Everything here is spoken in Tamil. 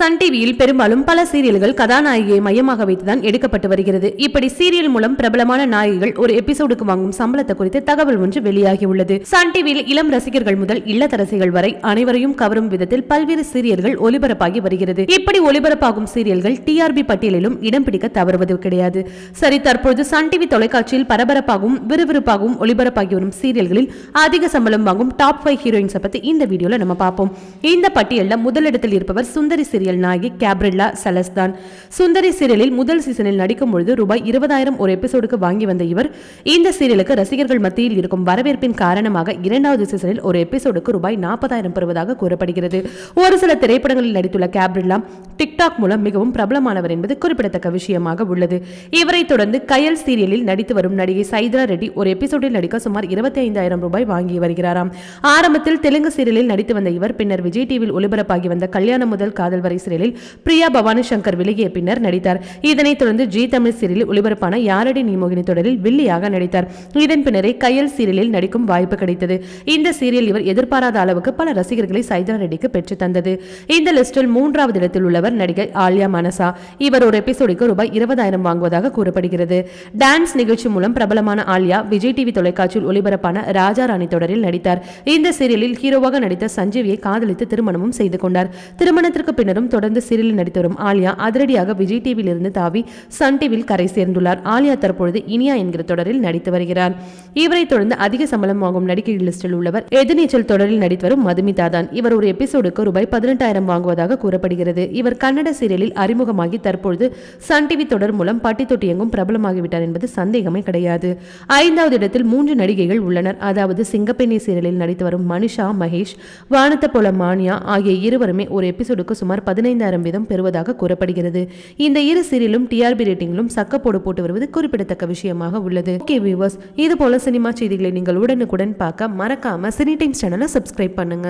சன் டிவியில் பெரும்பாலும் பல சீரியல்கள் கதாநாயகியை மையமாக வைத்துதான் எடுக்கப்பட்டு வருகிறது. இப்படி சீரியல் மூலம் பிரபலமான நாயகிகள் ஒரு எபிசோடுக்கு வாங்கும் சம்பளத்தை குறித்து தகவல் ஒன்று வெளியாகியுள்ளது. சன் டிவியில் இளம் ரசிகர்கள் முதல் இல்லத்தரசிகள் வரை அனைவரையும் கவரும் விதத்தில் பல்வேறு சீரியல்கள் ஒலிபரப்பாகி வருகிறது. இப்படி ஒலிபரப்பாகும் சீரியல்கள் டிஆர்பி பட்டியலிலும் இடம் பிடிக்க தவறுவது கிடையாது. சரி தற்போது சன் டிவி தொலைக்காட்சியில் பரபரப்பாகவும் விறுவிறுப்பாகவும் ஒலிபரப்பாகி வரும் சீரியல்களில் அதிக சம்பளம் வாங்கும் டாப் ஃபைவ் ஹீரோயின்ஸை பத்தி இந்த வீடியோல நம்ம பார்ப்போம். இந்த பட்டியலில் முதலிடத்தில் இருப்பவர் சுந்தரி சீரியல் சீரியல் நாயகி கேப்ரில்லா செலஸ் தான் சுந்தரி சீரியலில் முதல் சீசனில் நடிக்கும் பொழுது ரூபாய் இருபதாயிரம் ஒரு எபிசோடுக்கு வாங்கி வந்த இவர் இந்த சீரியலுக்கு ரசிகர்கள் மத்தியில் இருக்கும் வரவேற்பின் காரணமாக இரண்டாவது சீசனில் ஒரு எபிசோடுக்கு ரூபாய் நாற்பதாயிரம் பெறுவதாக கூறப்படுகிறது. ஒரு சில திரைப்படங்களில் நடித்துள்ள கேப்ரில்லா டிக்டாக் மூலம் மிகவும் பிரபலமானவர் என்பது குறிப்பிடத்தக்க விஷயமாக உள்ளது. இவரை தொடர்ந்து கயல் சீரியலில் நடித்து வரும் நடிகை சைத்ரா ரெட்டி ஒரு எபிசோடில் நடிக்க சுமார் இருபத்தி ஐந்தாயிரம் ரூபாய் வாங்கி வருகிறாராம். ஆரம்பத்தில் தெலுங்கு சீரியலில் நடித்து வந்த இவர் பின்னர் விஜய் டிவியில் ஒளிபரப்பாகி வந்த கல்யாணம் முதல் காதல் வரை சீரியலில் பிரியா பவானி சங்கர் விலகிய பின்னர் நடித்தார். இதனைத் தொடர்ந்து ஜி தமிழ் சீரியலில் ஒளிபரப்பான யாரடி நீமோகினி தொடரில் வில்லியாக நடித்தார். இதன் பின்னரே கையல் சீரியலில் நடிக்கும் வாய்ப்பு கிடைத்தது. இந்த சீரியல் இவர் எதிர்பாராத அளவுக்கு பல ரசிகர்களை சைதா ரெட்டிக்கு பெற்று தந்தது. இந்த லிஸ்டில் மூன்றாவது இடத்தில் உள்ளவர் நடிகை ஆலியா மனசா. இவர் ஒரு எபிசோடுக்கு ரூபாய் இருபதாயிரம் வாங்குவதாக கூறப்படுகிறது. டான்ஸ் நிகழ்ச்சி மூலம் பிரபலமான ஆலியா விஜய் டிவி தொலைக்காட்சியில் ஒளிபரப்பான ராஜா ராணி தொடரில் நடித்தார். இந்த சீரியலில் ஹீரோவாக நடித்த சஞ்சீவியை காதலித்து திருமணமும் செய்து கொண்டார். திருமணத்திற்கு பின்னரும் தொடர்ந்து சீரியலில் நடித்து வரும் ஆலியா அதிரடியாக விஜய் டிவியில் இருந்து தாவி சன் டிவியில் கரை சேர்ந்துள்ளார். ஆலியா தற்பொழுது இனியா என்கிற தொடரில் நடித்து வருகிறார். இவரை தொடர்ந்து அதிக சம்பளம் வாங்கும் நடிகை லிஸ்டில் உள்ளவர் எதிர்நீச்சல் தொடரில் நடித்து வரும் மதுமிதா தான். இவர் ஒரு எபிசோடுக்கு ரூபாய் பதினெட்டாயிரம் வாங்குவதாக கூறப்படுகிறது. இவர் கன்னட சீரியலில் அறிமுகமாகி தற்பொழுது சன் டிவி தொடர் மூலம் பட்டி தொட்டி எங்கும் பிரபலமாகிவிட்டார் என்பது சந்தேகமே கிடையாது. ஐந்தாவது இடத்தில் மூன்று நடிகைகள் உள்ளனர். அதாவது சிங்கப்பெண்ணி சீரியலில் நடித்து வரும் மனிஷா மகேஷ் வானத்தை போல மானியா ஆகிய இருவருமே ஒரு எபிசோடுக்கு சுமார் பதினெட்டு பதினைந்தாயிரம் வீதம் பெறுவதாக கூறப்படுகிறது. இந்த இரு சீரியலும் டிஆர்பி ரேட்டிங்கிலும் சக்கப்போடு போட்டு வருவது குறிப்பிடத்தக்க விஷயமாக உள்ளது. ஓகே வியூவர்ஸ் இது போல சினிமா செய்திகளை நீங்கள் உடனுக்குடன் பார்க்க மறக்காம சினி டைம்ஸ் சேனலை சப்ஸ்கிரைப் பண்ணுங்க.